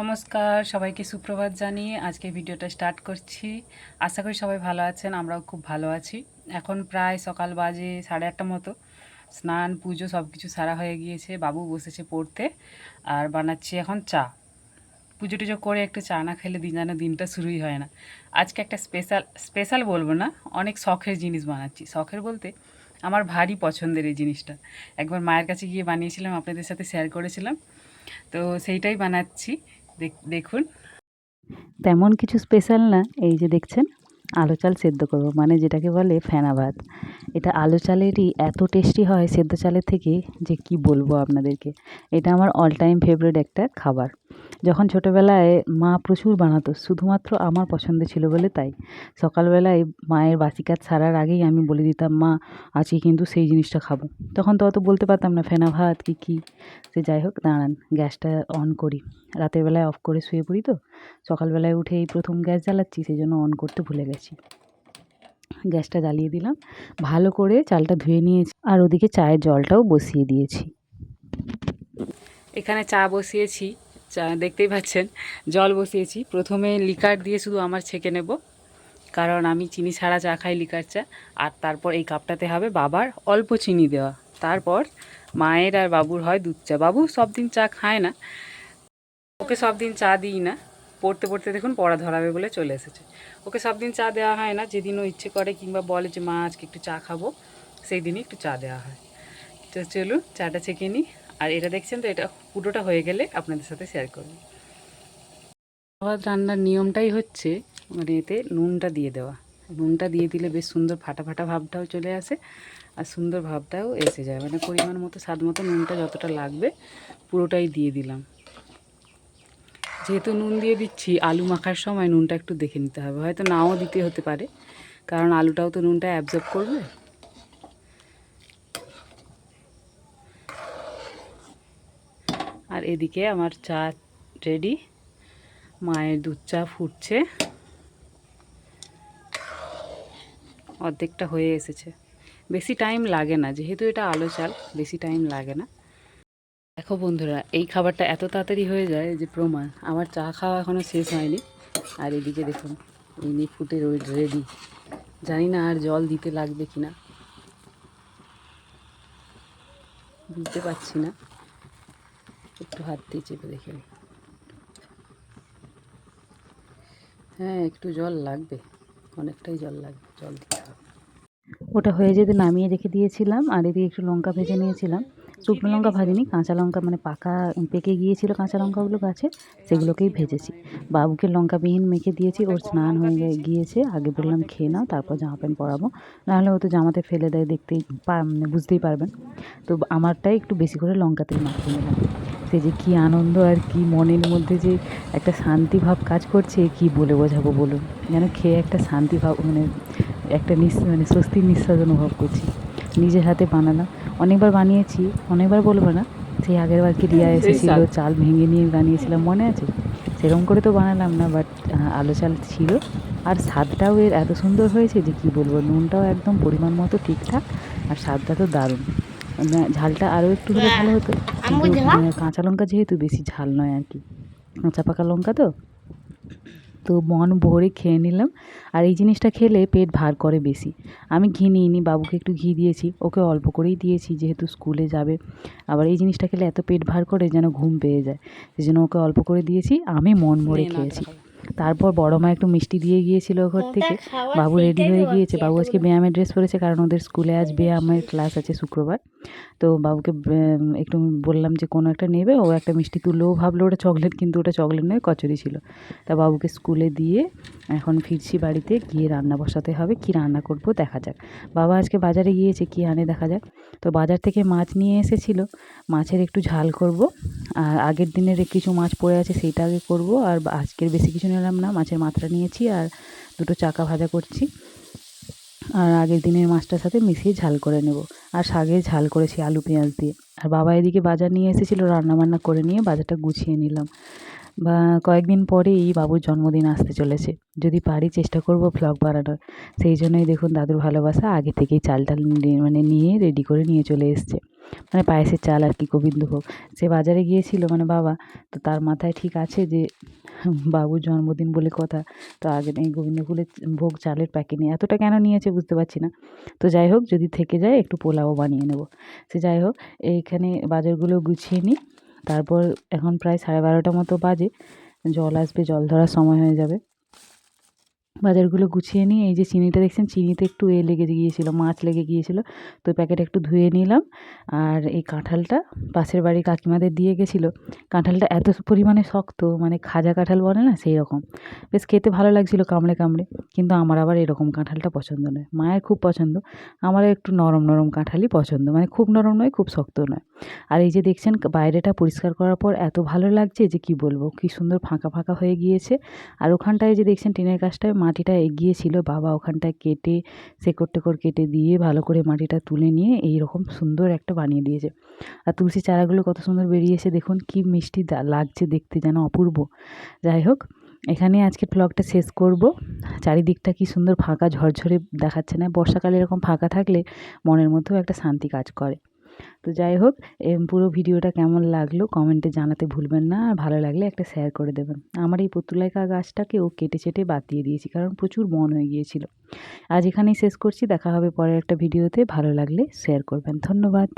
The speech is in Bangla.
নমস্কার, সবাইকে সুপ্রভাত জানিয়ে আজকে ভিডিওটা স্টার্ট করছি। আশা করি সবাই ভালো আছেন, আমরাও খুব ভালো আছি। এখন প্রায় সকাল বাজে সাড়ে আটটা মতো। স্নান, পুজো সব কিছু সারা হয়ে গিয়েছে, বাবু বসেছে পড়তে আর বানাচ্ছি এখন চা। পুজো টুজো করে একটু চা না খেলে দিন যেন দিনটা শুরুই হয় না। আজকে একটা স্পেশাল স্পেশাল বলব না, অনেক শখের জিনিস বানাচ্ছি। শখের বলতে আমার ভারী পছন্দের এই জিনিসটা। একবার মায়ের কাছে গিয়ে বানিয়েছিলাম, আপনাদের সাথে শেয়ার করেছিলাম। তো সেইটাই বানাচ্ছি। দেখুন। তেমন কিছু স্পেশাল না, এই যে দেখছেন, আলু চাল সেদ্ধ করব মানে যেটাকে বলে ফেনা ভাত। এটা আলু চালেরই এত টেস্টি হয় সেদ্ধ চালের থেকে যে কি বলব আপনাদেরকে। এটা আমার অল টাইম ফেভারিট একটা খাবার। যখন ছোটোবেলায় মা প্রচুর বানাতো, শুধুমাত্র আমার পছন্দ ছিল বলে তাই। সকালবেলায় মায়ের বাসি কাজ সারার আগেই আমি বলে দিতাম, মা, আজকে কিন্তু সেই জিনিসটা খাব। তখন তো অত বলতে পারতাম না, ফেনা ভাত, কি, কী? সে যাই হোক, দাঁড়ান, গ্যাসটা অন করি। রাতের বেলায় অফ করে শুয়ে পড়ি তো, সকালবেলায় উঠে এই প্রথম গ্যাস জ্বালাচ্ছি সেই জন্য অন করতে ভুলে গেছি। গ্যাসটা জ্বালিয়ে দিলাম, ভালো করে চালটা ধুয়ে নিয়েছি, আর ওদিকে চায়ের জলটাও বসিয়ে দিয়েছি। এখানে চা বসিয়েছি। চা দেখতেই পাচ্ছেন, জল বসিয়েছি। প্রথমে লিকার দিয়ে শুধু আমার ছেঁকে নেব, কারণ আমি চিনি ছাড়া চা খাই লিকার চা। আর তারপর এই কাপটাতে হবে বাবার অল্প চিনি দেওয়া। তারপর মায়ের আর বাবুর হয় দুধ চা। বাবু সব দিন চা খায় না। ওকে সব দিন চা দিই না। পড়তে পড়তে দেখুন পড়া ধরাবে বলে চলে এসেছে। ওকে সব দিন চা দেওয়া হয় না। যেদিন ও ইচ্ছে করে কিংবা বলে যে, মা, আজকে একটু চা খাব সেই দিনই একটু চা দেওয়া হয়। তো চলুন, চাটা ছেঁকে নিই। আর এটা দেখছেন তো, এটা পুরোটা হয়ে গেলে আপনাদের সাথে শেয়ার করব। ভাত রান্নার নিয়মটাই হচ্ছে মানে এতে নুনটা দিয়ে দেওয়া। নুনটা দিয়ে দিলে বেশ সুন্দর ফাটা ফাটা ভাবটাও চলে আসে, আর সুন্দর ভাবটাও এসে যায়। মানে পরিমাণ মতো, স্বাদ মতো নুনটা যতটা লাগবে, পুরোটাই দিয়ে দিলাম। যেহেতু নুন দিয়ে দিচ্ছি, আলু মাখার সময় নুনটা একটু দেখে নিতে হবে। হয়তো নাও দিতে হতে পারে, কারণ আলুটাও তো নুনটা অ্যাবজর্ব করবে। আর এদিকে আমার চা রেডি মায়ের দুধ চা ফুটছে। অর্ধেকটা হয়ে এসেছে। বেশি টাইম লাগে না, যেহেতু এটা আলো চাল, বেশি টাইম লাগে না। দেখো বন্ধুরা, এই খাবারটা এত তাড়াতাড়ি হয়ে যায় যে প্রমাণ, আমার চা খাওয়া এখনও শেষ হয়নি। আর এদিকে দেখুন, ইনি ফুটে রেডি জানি না আর জল দিতে লাগবে কি না বুঝতে পারছি না। একটু হাত দিয়ে চেপে দেখে নিই। হ্যাঁ একটু জল লাগবে, অনেকটাই জল লাগবে, জল দিতে হবে। ওটা হয়ে যেতে নামিয়ে রেখে দিয়েছিলাম, আর এদিকে একটু লঙ্কা ভেজে নিয়েছিলাম। শুকনো লঙ্কা ভাজিনি, কাঁচা লঙ্কা মানে পাকা পেকে গিয়েছিল কাঁচা লঙ্কাগুলো গাছে, সেগুলোকেই ভেজেছি। বাবুকে লঙ্কাবিহীন মেখে দিয়েছি, ওর স্নান হয়ে গিয়েছে, আগে বললাম খেয়ে নাও, তারপর জামা প্যান্ট পরাবো। নাহলে ও তো জামাতে ফেলে দেয়, দেখতেই মানে বুঝতেই পারবেন। তো আমারটাই একটু বেশি করে লঙ্কা তেল মাখিয়ে নিলাম। সে যে কী আনন্দ আর কি মনের মধ্যে যে একটা শান্তি ভাব কাজ করছে কি বলে বোঝাবো বলুন? যেন খেয়ে একটা শান্তি ভাব মানে একটা নিঃ মানে স্বস্তির নিঃশ্বাস অনুভব করছি। নিজের হাতে বানালাম। অনেকবার বানিয়েছি অনেকবার বলব না সেই আগের বার কি রিয়া সেই এসেছিল চাল ভেঙে নিয়ে বানিয়েছিলাম মনে আছে? সেরকম করে তো বানালাম না বাট আলো চাল ছিল। আর স্বাদটাও এর এত সুন্দর হয়েছে যে কি বলব নুনটাও একদম পরিমাণ মতো ঠিকঠাক আর স্বাদটা তো দারুণ। মানে ঝালটা আরও একটু হলে ভালো হতো। কাঁচা লঙ্কা যেহেতু বেশি ঝাল নয় আর কি। কাঁচা পাকা লঙ্কা তো। তো মন ভরে খেয়ে নিলাম। আর এই জিনিসটা খেলে পেট ভার করে বেশি। আমি ঘি নিইনি বাবুকে একটু ঘি দিয়েছি। ওকে অল্প করেই দিয়েছি যেহেতু স্কুলে যাবে। আবার এই জিনিসটা খেলে এত পেট ভার করে যেন ঘুম পেয়ে যায়। সেই জন্য ওকে অল্প করে দিয়েছি। আমি মন ভরে খেয়েছি। তারপর বড় মা একটু মিষ্টি দিয়ে গিয়েছিল ঘর থেকে। বাবু রেডি হয়ে গিয়েছে। বাবু আজকে ব্যায়ামের ড্রেস পরেছে কারণ ওদের স্কুলে আজ ব্যায়ামের ক্লাস আছে শুক্রবার। তো বাবুকে একটু বললাম যে কোনো একটা নেবে ও একটা মিষ্টি তুললেও ভাবলো ওটা চকলেট কিন্তু ওটা চকলেট নয় কচুরি ছিল। তা বাবুকে স্কুলে দিয়ে এখন ফিরছি বাড়িতে গিয়ে রান্না বসাতে হবে। কি রান্না করব দেখা যাক। বাবা আজকে বাজারে গিয়েছে কি আনে দেখা যাক। তো বাজার থেকে মাছ নিয়ে এসেছিল। মাছের একটু ঝাল করব। আর আগের দিনের কিছু মাছ পড়ে আছে সেইটা আগে করব। আর আজকের বেশি কিছু নিলাম না, মাছের মাত্রা নিয়েছি আর দুটো চাকা ভাজা করছি। আর আগের দিনের মাছটার সাথে মিশিয়ে ঝাল করে নেব। আর শাগে ঝাল করেছি আলু পেঁয়াজ দিয়ে। আর বাবা এদিকে বাজার নিয়ে এসেছিল, রান্নাবান্না করে নিয়ে বাজারটা গুছিয়ে নিলাম। বা কয়েকদিন পরেই বাবুর জন্মদিন আসতে চলেছে। যদি পারি চেষ্টা করব ভ্লগ বানানোর সেই জন্যই দেখুন দাদুর ভালোবাসা আগে থেকেই চাল টাল মানে নিয়ে রেডি করে নিয়ে চলে এসছে। মানে পায়েসের চাল আর কি গোবিন্দভোগ সে বাজারে গিয়েছিল মানে বাবা, তো তার মাথায় ঠিক আছে যে বাবুর জন্মদিন বলে কথা, তো আগে এই গোবিন্দভোগের ভোগ চালের প্যাকেট নিয়ে, এতটা কেন নিয়েছে বুঝতে পারছি না। তো যাই হোক, যদি থেকে যায় একটু পোলাও বানিয়ে নেব। সে যাই হোক, এইখানে বাজারগুলো গুছিয়ে নিই। তারপর এখন প্রায় সাড়ে বারোটা মতো বাজে। জল আসবে জল ধরার সময় হয়ে যাবে। বাজারগুলো গুছিয়ে নিয়ে, এই যে চিনিটা দেখছেন, চিনিতে একটু এ লেগে গিয়েছিল, মাছ লেগে গিয়েছিল। তো প্যাকেট একটু ধুয়ে নিলাম। আর এই কাঁঠালটা পাশের বাড়ির কাকিমাদের দিয়ে গেছিল। কাঁঠালটা এত পরিমাণে শক্ত মানে খাজা কাঁঠাল বলে না সেই রকম বেশ খেতে ভালো লাগছিল কামড়ে কামড়ে, কিন্তু আমার আবার এরকম কাঁঠালটা পছন্দ নয়। মায়ের খুব পছন্দ। আমার একটু নরম নরম কাঁঠালই পছন্দ। মানে খুব নরম নয়, খুব শক্ত নয়। আর এই যে দেখছেন, বাইরেটা পরিষ্কার করার পর এত ভালো লাগছে যে কি বলব, কি সুন্দর ফাঁকা ফাঁকা হয়ে গিয়েছে। আর ওখানটায় যে দেখছেন, টিনের গাছটায় মাটিটা এগিয়ে ছিল, বাবা ওখানটায় কেটে শেকড় টেকড় কেটে দিয়ে ভালো করে মাটিটা তুলে নিয়ে এই রকম সুন্দর একটা বানিয়ে দিয়েছে। আর তুলসী চারাগুলো কত সুন্দর বেরিয়েছে দেখুন, কি মিষ্টি লাগছে দেখতে যেন অপূর্ব। যাই হোক, এখানে আজকে ব্লগটা শেষ করব। চারিদিকটা কি সুন্দর ফাঁকা, ঝরঝরে দেখাচ্ছে না। বর্ষাকালে এরকম ফাঁকা থাকলে মনের মধ্যেও একটা শান্তি কাজ করে। তো যাই হোক পুরো ভিডিওটা কেমন লাগল কমেন্টে জানাতে ভুলবেন না। আর ভালো লাগলে একটা শেয়ার করে দেবেন। আমার এই পুতুলাইকা গাছটাকে ও কেটে চেটে বাদ দিয়ে দিয়েছি, কারণ প্রচুর বন হয়ে গিয়েছিল। আজ এখানেই শেষ করছি, দেখা হবে পরের একটা ভিডিওতে। ভালো লাগলে শেয়ার করবেন। ধন্যবাদ।